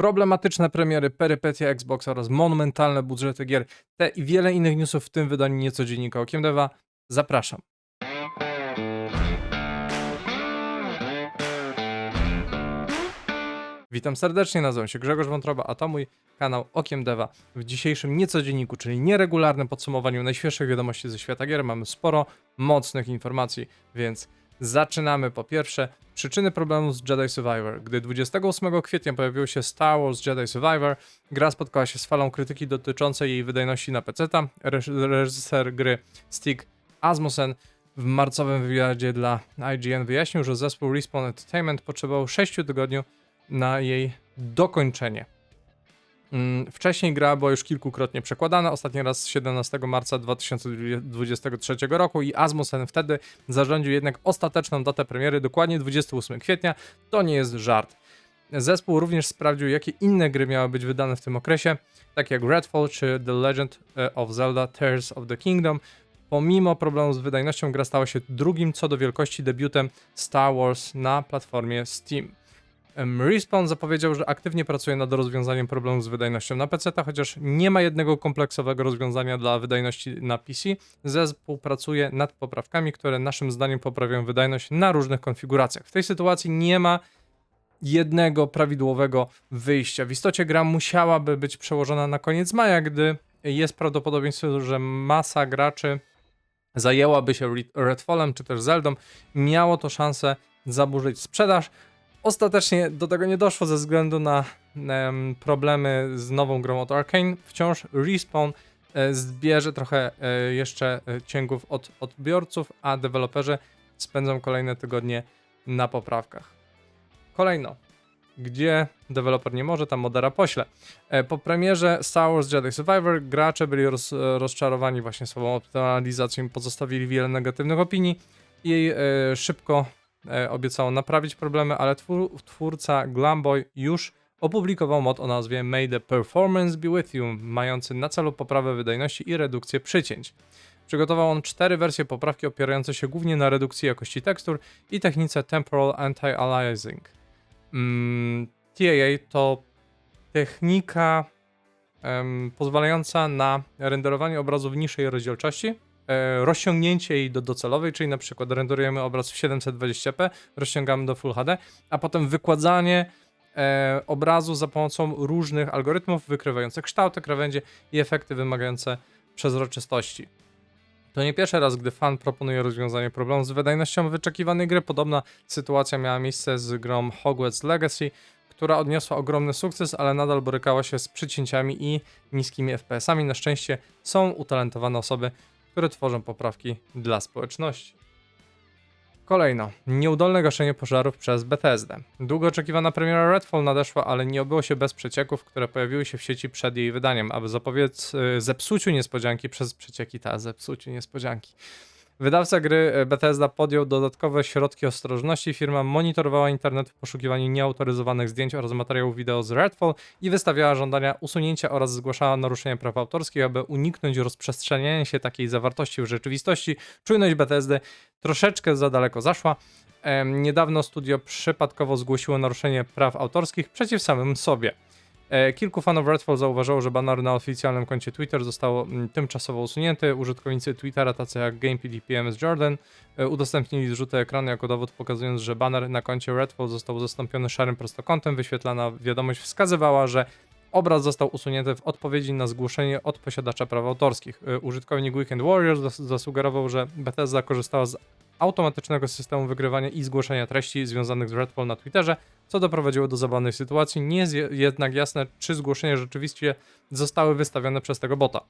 problematyczne premiery, perypetie Xbox oraz monumentalne budżety gier. Te i wiele innych newsów w tym wydaniu nieco dziennika Okiem Deva. Zapraszam. Witam serdecznie, nazywam się Grzegorz Wątroba, a to mój kanał Okiem Deva. W dzisiejszym niecodzienniku, czyli nieregularnym podsumowaniu najświeższych wiadomości ze świata gier mamy sporo mocnych informacji, więc zaczynamy. Po pierwsze, przyczyny problemu z Jedi Survivor. Gdy 28 kwietnia pojawił się Star Wars Jedi Survivor, gra spotkała się z falą krytyki dotyczącej jej wydajności na PC-ta. Reż- Reżyser gry Stig Asmussen w marcowym wywiadzie dla IGN wyjaśnił, że zespół Respawn Entertainment potrzebował 6 tygodni na jej dokończenie. Mm, Wcześniej gra była już kilkukrotnie przekładana, ostatni raz 17 marca 2023 roku i Asmussen wtedy zarządził jednak ostateczną datę premiery, dokładnie 28 kwietnia. To nie jest żart. Zespół również sprawdził, jakie inne gry miały być wydane w tym okresie, takie jak Redfall czy The Legend e, of Zelda Tears of the Kingdom. Pomimo problemu z wydajnością, gra stała się drugim co do wielkości debiutem Star Wars na platformie Steam. Respawn zapowiedział, że aktywnie pracuje nad rozwiązaniem problemu z wydajnością na PC, chociaż nie ma jednego kompleksowego rozwiązania dla wydajności na PC. Zespół pracuje nad poprawkami, które naszym zdaniem poprawią wydajność na różnych konfiguracjach. W tej sytuacji nie ma jednego prawidłowego wyjścia. W istocie gra musiałaby być przełożona na koniec maja, gdy jest prawdopodobieństwo, że masa graczy zajęłaby się Red- Redfallem czy też Zeldą. Miało to szansę zaburzyć sprzedaż. Ostatecznie do tego nie doszło ze względu na em, problemy z nową grą od Arkane. Wciąż Respawn e, zbierze trochę e, jeszcze e, cięgów od odbiorców, a deweloperzy spędzą kolejne tygodnie na poprawkach. Kolejno, gdzie deweloper nie może, tam modera pośle. E, Po premierze Star Wars Jedi Survivor gracze byli roz, rozczarowani właśnie słabą optymalizacją pozostawili wiele negatywnych opinii. I e, szybko obiecało naprawić problemy, ale twór, twórca Glamboy już opublikował mod o nazwie May the Performance Be With You, mający na celu poprawę wydajności i redukcję przycięć. Przygotował on cztery wersje poprawki opierające się głównie na redukcji jakości tekstur i technice Temporal Anti-Aliasing. Mm, TAA to technika pozwalająca na renderowanie obrazu w niższej rozdzielczości, e, rozciągnięcie jej do docelowej, czyli na przykład renderujemy obraz w 720p, rozciągamy do Full HD, a potem wykładzanie e, obrazu za pomocą różnych algorytmów wykrywających kształty, krawędzie i efekty wymagające przezroczystości. To nie pierwszy raz, gdy fan proponuje rozwiązanie problemu z wydajnością wyczekiwanej gry. Podobna sytuacja miała miejsce z grą Hogwarts Legacy, która odniosła ogromny sukces, ale nadal borykała się z przycięciami i niskimi FPS-ami. Na szczęście są utalentowane osoby, które tworzą poprawki dla społeczności. Kolejno, nieudolne gaszenie pożarów przez Bethesdę. Długo oczekiwana premiera Redfall nadeszła, ale nie obyło się bez przecieków, które pojawiły się w sieci przed jej wydaniem, aby zapobiec y, zepsuciu niespodzianki przez przecieki, ta zepsuciu niespodzianki. Wydawca gry y, Bethesda podjął dodatkowe środki ostrożności. Firma monitorowała internet w poszukiwaniu nieautoryzowanych zdjęć oraz materiałów wideo z Redfall i wystawiała żądania usunięcia oraz zgłaszała naruszenia praw autorskich, aby uniknąć rozprzestrzeniania się takiej zawartości w rzeczywistości. Czujność Bethesdy troszeczkę za daleko zaszła. Niedawno studio przypadkowo zgłosiło naruszenie praw autorskich przeciw samym sobie. E, Kilku fanów Redfall zauważyło, że baner na oficjalnym koncie Twitter został mm, tymczasowo usunięty. Użytkownicy Twittera, tacy jak GamePD PMS Jordan, e, udostępnili zrzuty ekranu jako dowód, pokazując, że baner na koncie Redfall został zastąpiony szarym prostokątem. Wyświetlana wiadomość wskazywała, że obraz został usunięty w odpowiedzi na zgłoszenie od posiadacza praw autorskich. E, Użytkownik Weekend Warriors zas- zasugerował, że Bethesda korzystała z automatycznego systemu wygrywania i zgłoszenia treści związanych z Redfall na Twitterze, co doprowadziło do zabawnej sytuacji. Nie jest je- jednak jasne, czy zgłoszenia rzeczywiście zostały wystawione przez tego bota.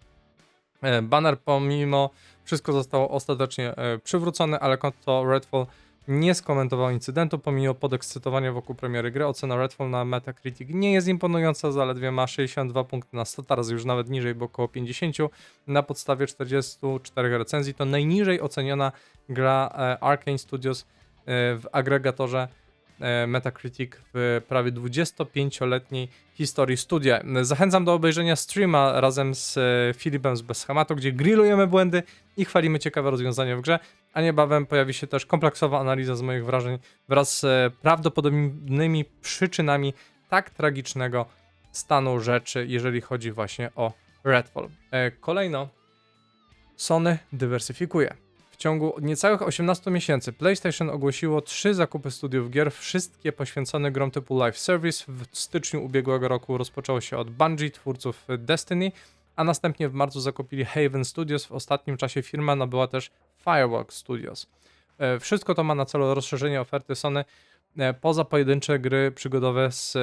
E, Banner pomimo wszystko zostało ostatecznie e, przywrócone, ale konto Redfall nie skomentował incydentu. Pomimo podekscytowania wokół premiery gry, ocena Redfall na Metacritic nie jest imponująca, zaledwie ma 62 punkty na 100, teraz już nawet niżej, bo około 50. Na podstawie 44 recenzji to najniżej oceniona gra e, Arkane Studios e, w agregatorze e, Metacritic w prawie 25-letniej historii studia. Zachęcam do obejrzenia streama razem z Filipem z Bezhamatu, gdzie grillujemy błędy i chwalimy ciekawe rozwiązania w grze, a niebawem pojawi się też kompleksowa analiza z moich wrażeń wraz z e, prawdopodobnymi przyczynami tak tragicznego stanu rzeczy, jeżeli chodzi właśnie o Redfall. E, kolejno, Sony dywersyfikuje. W ciągu niecałych 18 miesięcy PlayStation ogłosiło trzy zakupy studiów gier, wszystkie poświęcone grom typu live service. W styczniu ubiegłego roku rozpoczęło się od Bungie, twórców Destiny, a następnie w marcu zakupili Haven Studios. W ostatnim czasie firma nabyła też Fireworks Studios. E, Wszystko to ma na celu rozszerzenie oferty Sony e, poza pojedyncze gry przygodowe z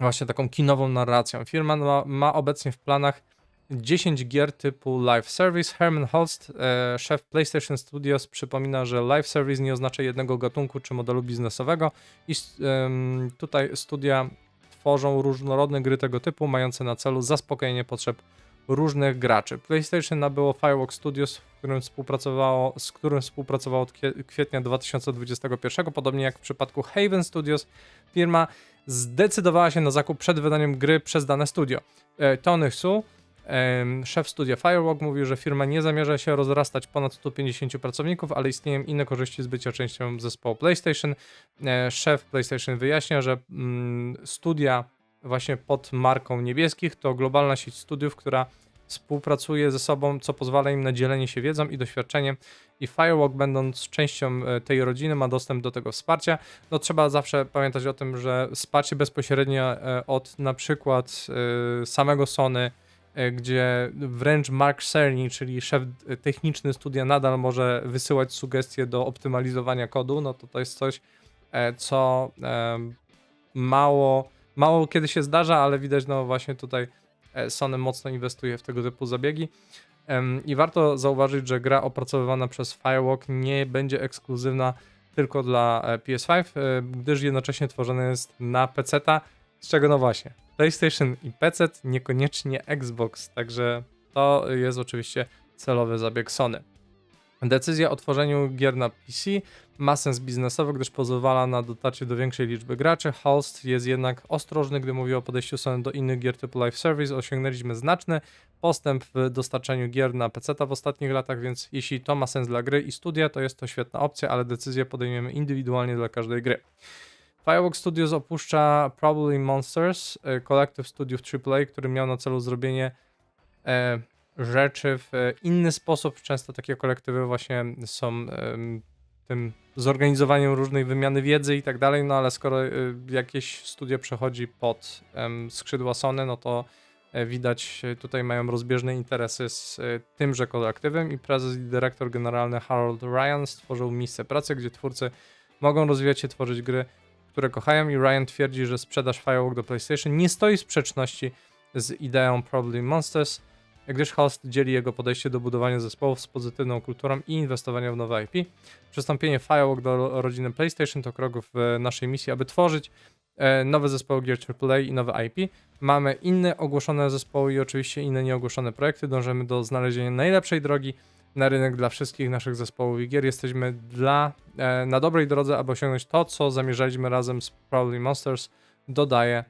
właśnie taką kinową narracją. Firma ma, obecnie w planach 10 gier typu Live Service. Herman Holst, e, szef PlayStation Studios, przypomina, że Live Service nie oznacza jednego gatunku czy modelu biznesowego i tutaj studia tworzą różnorodne gry tego typu, mające na celu zaspokojenie potrzeb różnych graczy. PlayStation nabyło Fireworks Studios, w którym współpracowało, z którym współpracowało od kwietnia 2021. Podobnie jak w przypadku Haven Studios, firma zdecydowała się na zakup przed wydaniem gry przez dane studio. E, Tony em, szef studia Firewalk, mówił, że firma nie zamierza się rozrastać ponad 150 pracowników, ale istnieją inne korzyści z bycia częścią zespołu PlayStation. E, Szef PlayStation wyjaśnia, że mm, studia właśnie pod marką niebieskich to globalna sieć studiów, która współpracuje ze sobą, co pozwala im na dzielenie się wiedzą i doświadczeniem i Firewalk będąc częścią e, tej rodziny ma dostęp do tego wsparcia. No trzeba zawsze pamiętać o tym, że wsparcie bezpośrednie e, od na przykład e, samego Sony, gdzie wręcz Mark Cerny, czyli szef techniczny studia nadal może wysyłać sugestie do optymalizowania kodu, no to to jest coś, co mało, mało kiedy się zdarza, ale widać no właśnie tutaj e, Sony mocno inwestuje w tego typu zabiegi. I warto zauważyć, że gra opracowywana przez Firewalk nie będzie ekskluzywna tylko dla e, PS5, e, gdyż jednocześnie tworzona jest na PC-ta, z czego no właśnie PlayStation i PC, niekoniecznie Xbox, także to jest oczywiście celowy zabieg Sony. Decyzja o tworzeniu gier na PC ma sens biznesowy, gdyż pozwala na dotarcie do większej liczby graczy. Holst jest jednak ostrożny, gdy mówi o podejściu Sony do innych gier typu Live Service. Osiągnęliśmy znaczny postęp w dostarczaniu gier na PC w ostatnich latach, więc jeśli to ma sens dla gry i studia, to jest to świetna opcja, ale decyzję podejmiemy indywidualnie dla każdej gry. Fireworks Studios opuszcza Probably Monsters, e, kolektyw studiów AAA, który miał na celu zrobienie e, rzeczy w e, inny sposób. Często takie kolektywy właśnie są em, tym zorganizowaniem różnej wymiany wiedzy i tak dalej, no ale skoro e, jakieś studio przechodzi pod skrzydła Sony, no to e, widać e, tutaj mają rozbieżne interesy z e, tymże kolektywem i prezes i dyrektor generalny Harold Ryan stworzył miejsce pracy, gdzie twórcy mogą rozwijać się, tworzyć gry, które kochają i Ryan twierdzi, że sprzedaż Firewalk do PlayStation nie stoi w sprzeczności z ideą Probably Monsters, gdyż Host dzieli jego podejście do budowania zespołów z pozytywną kulturą i inwestowania w nowe IP. Przystąpienie Firewalk do ro- rodziny PlayStation to krok w naszej misji, aby tworzyć e, nowe zespoły gier AAA i nowe IP. Mamy inne ogłoszone zespoły i oczywiście inne nieogłoszone projekty. Dążymy do znalezienia najlepszej drogi na rynek dla wszystkich naszych zespołów i gier. Jesteśmy dla, e, na dobrej drodze, aby osiągnąć to, co zamierzaliśmy razem z Probably Monsters, dodaje e,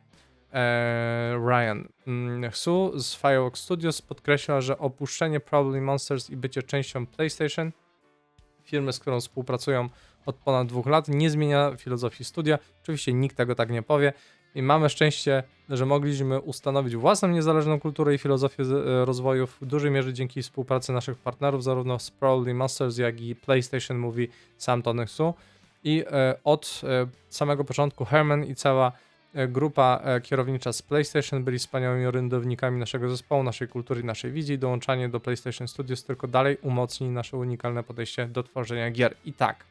Ryan. Mm, Hsu z Fireworks Studios podkreśla, że opuszczenie Probably Monsters i bycie częścią PlayStation, firmy, z którą współpracują od ponad dwóch lat, nie zmienia filozofii studia. Oczywiście nikt tego tak nie powie. I mamy szczęście, że mogliśmy ustanowić własną niezależną kulturę i filozofię e, rozwoju w dużej mierze dzięki współpracy naszych partnerów, zarówno z Probably Masters, jak i PlayStation, mówi sam Tony Hsu. I e, od e, samego początku Herman i cała grupa e, kierownicza z PlayStation byli wspaniałymi orędownikami naszego zespołu, naszej kultury naszej wizji. Dołączanie do PlayStation Studios tylko dalej umocni nasze unikalne podejście do tworzenia gier. I tak,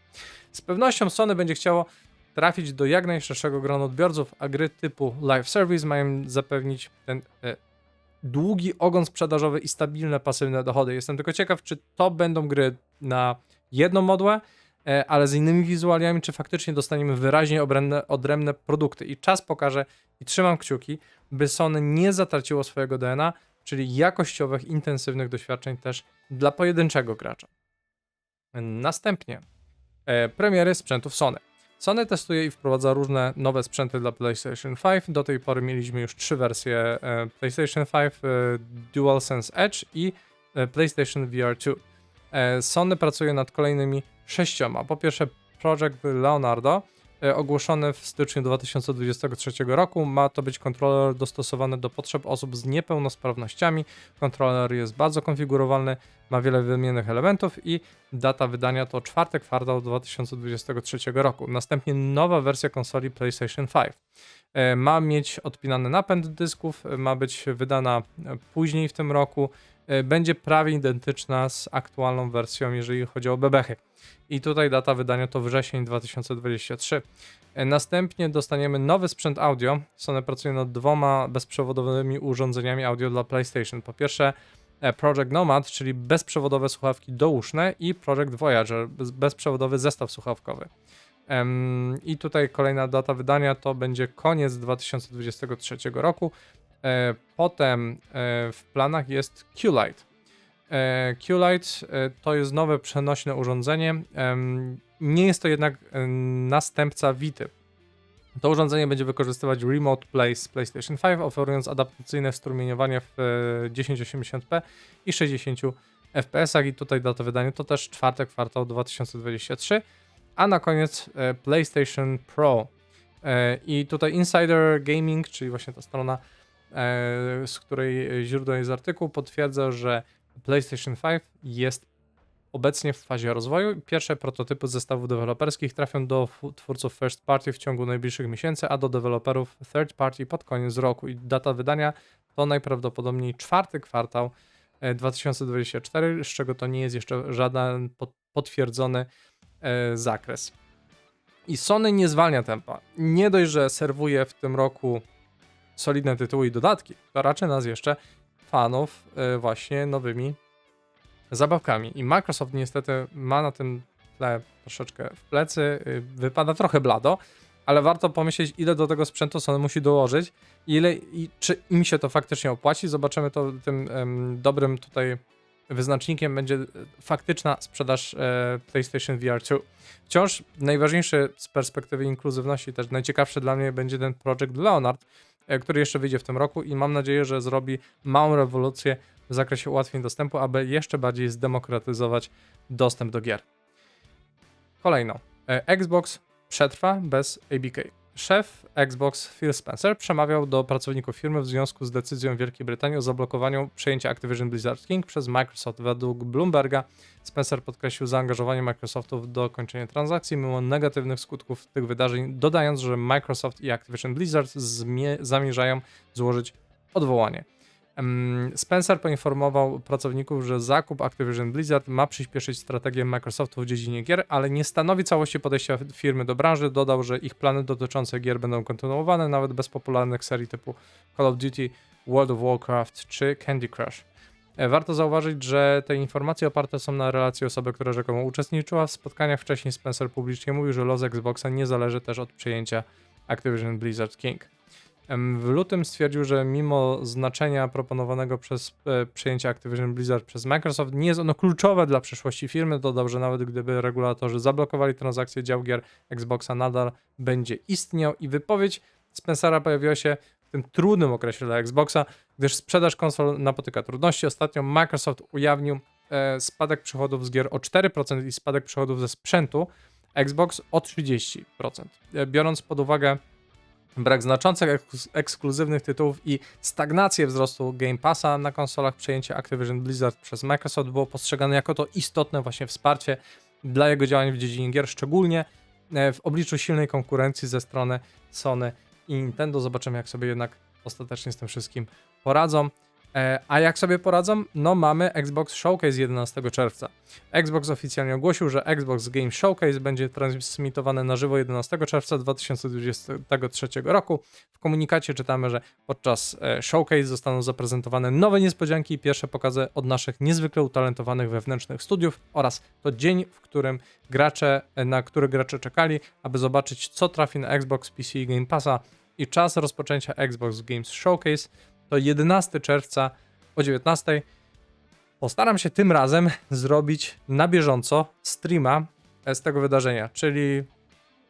z pewnością Sony będzie chciało trafić do jak najszerszego grona odbiorców, a gry typu live service mają zapewnić ten e, długi ogon sprzedażowy i stabilne pasywne dochody. Jestem tylko ciekaw, czy to będą gry na jedną modłę, e, ale z innymi wizualiami, czy faktycznie dostaniemy wyraźnie obrębne, odrębne produkty. I czas pokaże, i trzymam kciuki, by Sony nie zatraciło swojego DNA, czyli jakościowych, intensywnych doświadczeń też dla pojedynczego gracza. Następnie e, premiery sprzętów Sony. Sony testuje i wprowadza różne nowe sprzęty dla PlayStation 5. Do tej pory mieliśmy już trzy wersje e, PlayStation 5, e, DualSense Edge i e, PlayStation VR 2. E, Sony pracuje nad kolejnymi sześcioma. Po pierwsze Project Leonardo, e, ogłoszony w styczniu 2023 roku. Ma to być kontroler dostosowany do potrzeb osób z niepełnosprawnościami. Kontroler jest bardzo konfigurowalny, ma wiele wymiennych elementów i data wydania to czwarty kwartał 2023 roku. Następnie nowa wersja konsoli PlayStation 5. E, Ma mieć odpinany napęd dysków, e, ma być wydana później w tym roku. Będzie prawie identyczna z aktualną wersją, jeżeli chodzi o bebechy. I tutaj data wydania to wrzesień 2023. E, Następnie dostaniemy nowy sprzęt audio. Sony pracuje nad dwoma bezprzewodowymi urządzeniami audio dla PlayStation. Po pierwsze e, Project Nomad, czyli bezprzewodowe słuchawki douszne i Project Voyager, bez- bezprzewodowy zestaw słuchawkowy. I tutaj kolejna data wydania to będzie koniec 2023 roku. E, Potem w planach jest Q-Lite. E, Q-Lite e, to jest nowe przenośne urządzenie. Nie jest to jednak e, następca Vity. To urządzenie będzie wykorzystywać Remote Play z PlayStation 5, oferując adaptacyjne strumieniowanie w e, 1080p i 60 fps. I tutaj data wydania to też czwarty kwartał 2023. A na koniec PlayStation Pro. I tutaj Insider Gaming, czyli właśnie ta strona, z której źródłem jest artykuł, potwierdza, że PlayStation 5 jest obecnie w fazie rozwoju. Pierwsze prototypy zestawów deweloperskich trafią do twórców first party w ciągu najbliższych miesięcy, a do deweloperów third party pod koniec roku. I data wydania to najprawdopodobniej czwarty kwartał e, 2024, z czego to nie jest jeszcze żaden pot- potwierdzony e, zakres. I Sony nie zwalnia tempa. Nie dość, że serwuje w tym roku solidne tytuły i dodatki, to raczej nas jeszcze fanów e, właśnie nowymi zabawkami. I Microsoft niestety ma na tym tle troszeczkę w plecy, y, wypada trochę blado, ale warto pomyśleć, ile do tego sprzętu Sony musi dołożyć, ile i czy im się to faktycznie opłaci. Zobaczymy to tym em, dobrym tutaj wyznacznikiem będzie faktyczna sprzedaż e, PlayStation VR 2. Wciąż najważniejszy z perspektywy inkluzywności, też najciekawszy dla mnie będzie ten Project Leonard, który jeszcze wyjdzie w tym roku i mam nadzieję, że zrobi małą rewolucję w zakresie ułatwień dostępu, aby jeszcze bardziej zdemokratyzować dostęp do gier. Kolejno. e, Xbox przetrwa bez ABK. Szef Xbox Phil Spencer przemawiał do pracowników firmy w związku z decyzją Wielkiej Brytanii o zablokowaniu przejęcia Activision Blizzard King przez Microsoft. Według Bloomberga Spencer podkreślił zaangażowanie Microsoftu w dokończenie transakcji mimo negatywnych skutków tych wydarzeń, dodając, że Microsoft i Activision Blizzard zamierzają złożyć odwołanie. Spencer poinformował pracowników, że zakup Activision Blizzard ma przyspieszyć strategię Microsoftu w dziedzinie gier, ale nie stanowi całości podejścia firmy do branży. Dodał, że ich plany dotyczące gier będą kontynuowane nawet bez popularnych serii typu Call of Duty, World of Warcraft czy Candy Crush. E, Warto zauważyć, że te informacje oparte są na relacji osoby, która rzekomo uczestniczyła w spotkaniach. Wcześniej Spencer publicznie mówił, że los Xboxa nie zależy też od przejęcia Activision Blizzard King. W lutym stwierdził, że mimo znaczenia proponowanego przez e, przejęcie Activision Blizzard przez Microsoft, nie jest ono kluczowe dla przyszłości firmy. Dodał, że nawet gdyby regulatorzy zablokowali transakcje dział gier Xboxa, nadal będzie istniał. I wypowiedź Spencera pojawiła się w tym trudnym okresie dla Xboxa, gdyż sprzedaż konsol napotyka trudności. Ostatnio Microsoft ujawnił e, spadek przychodów z gier o 4% i spadek przychodów ze sprzętu. Xbox o 30%. E, Biorąc pod uwagę brak znaczących eks- ekskluzywnych tytułów i stagnację wzrostu Game Passa na konsolach, przejęcie Activision Blizzard przez Microsoft było postrzegane jako to istotne właśnie wsparcie dla jego działań w dziedzinie gier, szczególnie e, w obliczu silnej konkurencji ze strony Sony i Nintendo. Zobaczymy, jak sobie jednak ostatecznie z tym wszystkim poradzą. E, A jak sobie poradzą? No mamy Xbox Showcase 11 czerwca. Xbox oficjalnie ogłosił, że Xbox Game Showcase będzie transmitowane na żywo 11 czerwca 2023 roku. W komunikacie czytamy, że podczas e, Showcase zostaną zaprezentowane nowe niespodzianki i pierwsze pokazy od naszych niezwykle utalentowanych wewnętrznych studiów oraz to dzień, w którym gracze, e, na który gracze czekali, aby zobaczyć co trafi na Xbox, PC i Game Passa i czas rozpoczęcia Xbox Games Showcase to 11 czerwca o 19. Postaram się tym razem zrobić na bieżąco streama z tego wydarzenia, czyli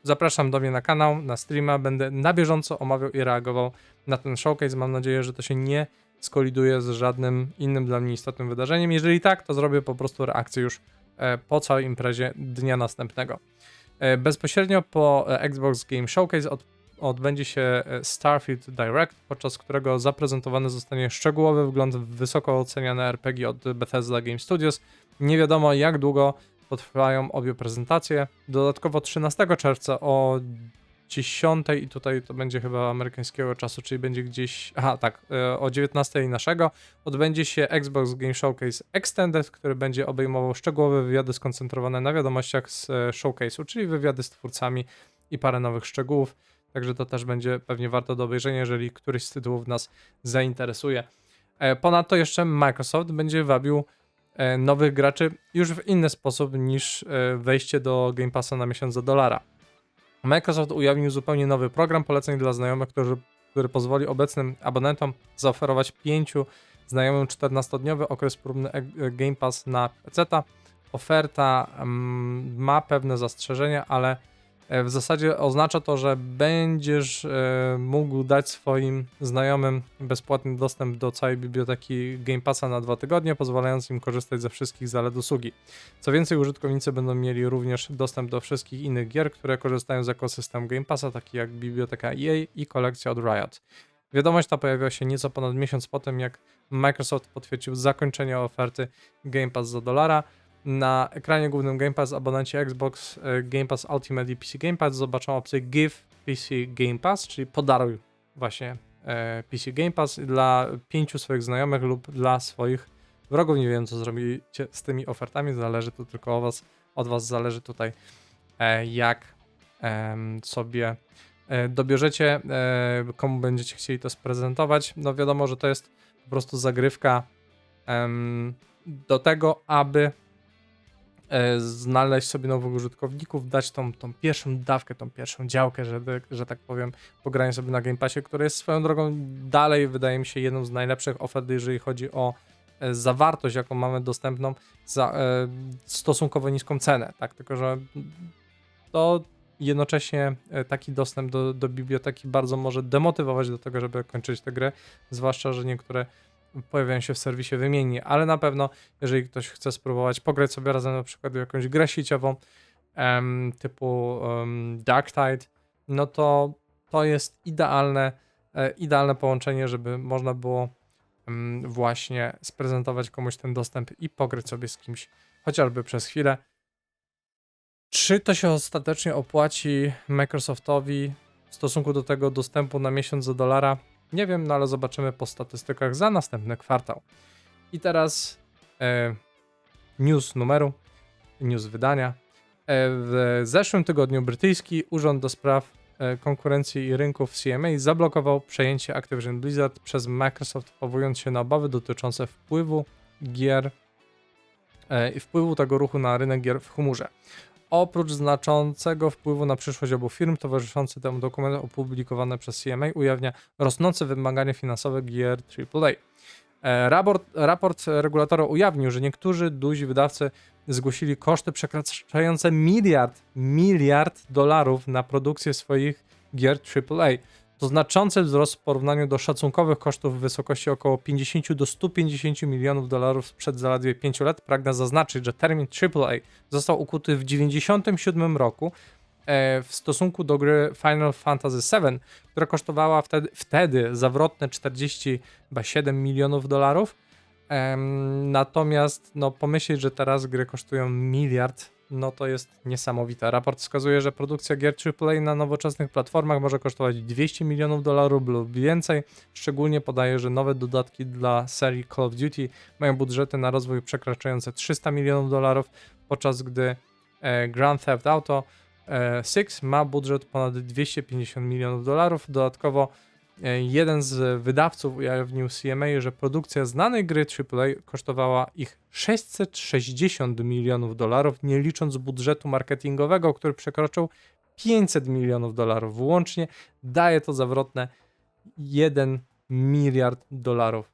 zapraszam do mnie na kanał, na streama, będę na bieżąco omawiał i reagował na ten showcase. Mam nadzieję, że to się nie skoliduje z żadnym innym dla mnie istotnym wydarzeniem. Jeżeli tak, to zrobię po prostu reakcję już e, po całej imprezie dnia następnego. E, Bezpośrednio po e, Xbox Game Showcase od, odbędzie się e, Starfield Direct, podczas którego zaprezentowany zostanie szczegółowy wgląd w wysoko oceniane RPG od Bethesda Game Studios. Nie wiadomo jak długo potrwają obie prezentacje. Dodatkowo 13 czerwca o 10 i tutaj to będzie chyba amerykańskiego czasu, czyli będzie gdzieś, aha tak, e, o 19 naszego odbędzie się Xbox Game Showcase Extended, który będzie obejmował szczegółowe wywiady skoncentrowane na wiadomościach z e, showcase'u, czyli wywiady z twórcami i parę nowych szczegółów. Także to też będzie pewnie warto do obejrzenia, jeżeli któryś z tytułów nas zainteresuje. E, Ponadto jeszcze Microsoft będzie wabił e, nowych graczy już w inny sposób niż e, wejście do Game Passa na miesiąc za dolara. Microsoft ujawnił zupełnie nowy program poleceń dla znajomych, który, który pozwoli obecnym abonentom zaoferować pięciu znajomym 14-dniowy okres próbny Game Pass na PC. Oferta mm, ma pewne zastrzeżenia, ale w zasadzie oznacza to, że będziesz e, mógł dać swoim znajomym bezpłatny dostęp do całej biblioteki Game Passa na dwa tygodnie, pozwalając im korzystać ze wszystkich zalet usługi. Co więcej, użytkownicy będą mieli również dostęp do wszystkich innych gier, które korzystają z ekosystemu Game Passa, takich jak biblioteka EA i kolekcja od Riot. Wiadomość ta pojawiła się nieco ponad miesiąc po tym, jak Microsoft potwierdził zakończenie oferty Game Pass za dolara. Na ekranie głównym Game Pass abonenci Xbox e, Game Pass Ultimate i PC Game Pass zobaczą opcję Give PC Game Pass, czyli podaruj właśnie e, PC Game Pass dla pięciu swoich znajomych lub dla swoich wrogów. Nie wiem, co zrobicie z tymi ofertami, zależy to tylko o was. Od was zależy tutaj, e, jak sobie dobierzecie, komu będziecie chcieli to sprezentować. No wiadomo, że to jest po prostu zagrywka do tego, aby znaleźć sobie nowych użytkowników, dać tą, tą pierwszą dawkę, tą pierwszą działkę, żeby, że tak powiem, pogranie sobie na Game Passie, który jest swoją drogą dalej, wydaje mi się, jedną z najlepszych ofert, jeżeli chodzi o e, zawartość, jaką mamy dostępną za e, stosunkowo niską cenę, tak, tylko że to jednocześnie e, taki dostęp do, do biblioteki bardzo może demotywować do tego, żeby kończyć tę grę, zwłaszcza, że niektóre pojawiają się w serwisie wymienni, ale na pewno, jeżeli ktoś chce spróbować pograć sobie razem na przykład w jakąś grę sieciową em, typu um, Dark Tide, no to to jest idealne, e, idealne połączenie, żeby można było em, właśnie sprezentować komuś ten dostęp i pograć sobie z kimś chociażby przez chwilę. Czy to się ostatecznie opłaci Microsoftowi w stosunku do tego dostępu na miesiąc za dolara? Nie wiem, no ale zobaczymy po statystykach za następny kwartał. I teraz e, news numeru, news wydania. E, w zeszłym tygodniu brytyjski Urząd do Spraw e, Konkurencji i Rynków CMA zablokował przejęcie Activision Blizzard przez Microsoft, powołując się na obawy dotyczące wpływu gier e, i wpływu tego ruchu na rynek gier w chmurze. Oprócz znaczącego wpływu na przyszłość obu firm, towarzyszący temu dokument opublikowany przez CMA ujawnia rosnące wymagania finansowe gier AAA. E, Raport, raport regulatora ujawnił, że niektórzy duzi wydawcy zgłosili koszty przekraczające miliard, miliard dolarów na produkcję swoich gier AAA. To znaczący wzrost w porównaniu do szacunkowych kosztów w wysokości około 50 do 150 milionów dolarów sprzed zaledwie 5 lat. Pragnę zaznaczyć, że termin AAA został ukuty w 1997 roku e, w stosunku do gry Final Fantasy VII, która kosztowała wtedy, wtedy zawrotne 47 milionów dolarów. Natomiast no, pomyśleć, że teraz gry kosztują miliard, no to jest niesamowite. Raport wskazuje, że produkcja gier AAA na nowoczesnych platformach może kosztować 200 milionów dolarów lub więcej. Szczególnie podaje, że nowe dodatki dla serii Call of Duty mają budżety na rozwój przekraczające 300 milionów dolarów, podczas gdy e, Grand Theft Auto e, 6 ma budżet ponad 250 milionów dolarów. Dodatkowo e, jeden z wydawców ujawnił CMA, że produkcja znanej gry AAA kosztowała ich 660 milionów dolarów, nie licząc budżetu marketingowego, który przekroczył 500 milionów dolarów. Włącznie daje to zawrotne 1 miliard dolarów.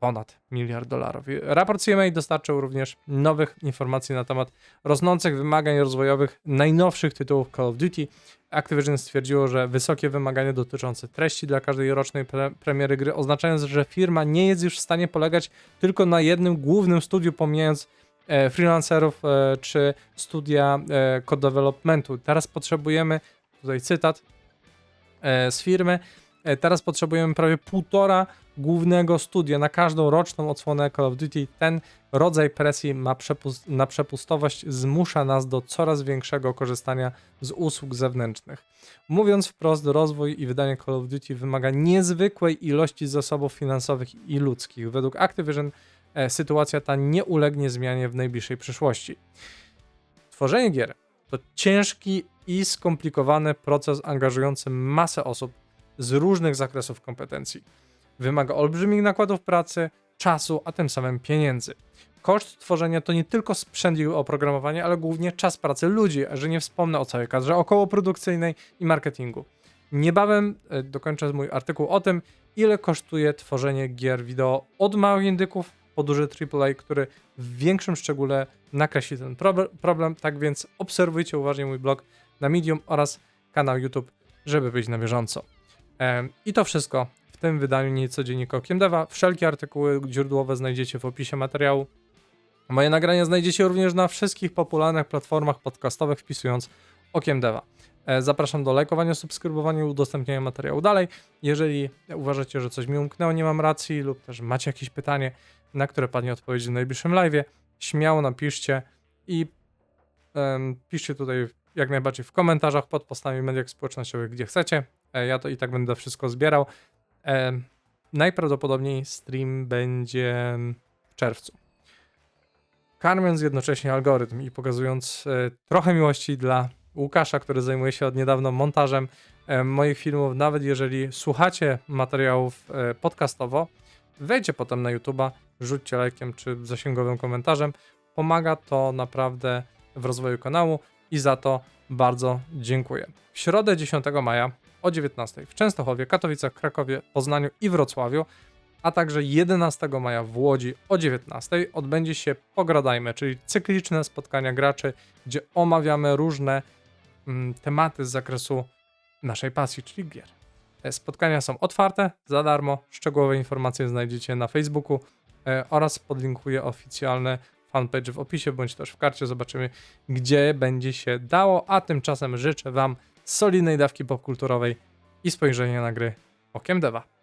Ponad miliard dolarów. Raport CMA dostarczył również nowych informacji na temat rosnących wymagań rozwojowych najnowszych tytułów Call of Duty. Activision stwierdziło, że wysokie wymagania dotyczące treści dla każdej rocznej pre premiery gry oznaczają, że firma nie jest już w stanie polegać tylko na jednym głównym studiu, pomijając e, freelancerów e, czy studia e, code developmentu. Teraz potrzebujemy, tutaj cytat e, z firmy, e, teraz potrzebujemy prawie półtora głównego studia na każdą roczną odsłonę Call of Duty. Ten rodzaj presji przepust, na przepustowość zmusza nas do coraz większego korzystania z usług zewnętrznych. Mówiąc wprost, rozwój i wydanie Call of Duty wymaga niezwykłej ilości zasobów finansowych i ludzkich. Według Activision e, sytuacja ta nie ulegnie zmianie w najbliższej przyszłości. Tworzenie gier to ciężki i skomplikowany proces angażujący masę osób z różnych zakresów kompetencji. Wymaga olbrzymich nakładów pracy, czasu, a tym samym pieniędzy. Koszt tworzenia to nie tylko sprzęt i oprogramowanie, ale głównie czas pracy ludzi, że nie wspomnę o całej kadrze okołoprodukcyjnej i marketingu. Niebawem e, dokończę mój artykuł o tym, ile kosztuje tworzenie gier wideo od małych indyków po duży AAA, który w większym szczególe nakreśli ten prob- problem. Tak więc obserwujcie uważnie mój blog na Medium oraz kanał YouTube, żeby być na bieżąco. I to wszystko w tym wydaniu niecodziennika Okiem Deva. Wszelkie artykuły źródłowe znajdziecie w opisie materiału. Moje nagrania znajdziecie również na wszystkich popularnych platformach podcastowych wpisując Okiem Deva. E, Zapraszam do lajkowania, subskrybowania i udostępniania materiału dalej. Jeżeli uważacie, że coś mi umknęło, nie mam racji lub też macie jakieś pytanie, na które padnie odpowiedź w najbliższym live, śmiało napiszcie i em, piszcie tutaj jak najbardziej w komentarzach pod postami w mediach społecznościowych, gdzie chcecie. E, Ja to i tak będę wszystko zbierał. Em, Najprawdopodobniej stream będzie w czerwcu. Karmiąc jednocześnie algorytm i pokazując e, trochę miłości dla Łukasza, który zajmuje się od niedawna montażem e, moich filmów, nawet jeżeli słuchacie materiałów e, podcastowo, wejdźcie potem na YouTube'a, rzućcie lajkiem czy zasięgowym komentarzem. Pomaga to naprawdę w rozwoju kanału i za to bardzo dziękuję. W środę 10 maja o 19 w Częstochowie, Katowicach, Krakowie, Poznaniu i Wrocławiu, a także 11 maja w Łodzi o 19 odbędzie się Pogradajmy, czyli cykliczne spotkania graczy, gdzie omawiamy różne mm, tematy z zakresu naszej pasji, czyli gier. Te spotkania są otwarte, za darmo. Szczegółowe informacje znajdziecie na Facebooku e, oraz podlinkuję oficjalny fanpage w opisie bądź też w karcie. Zobaczymy, gdzie będzie się dało. A tymczasem życzę Wam solidnej dawki popkulturowej i spojrzenia na gry okiem Deva.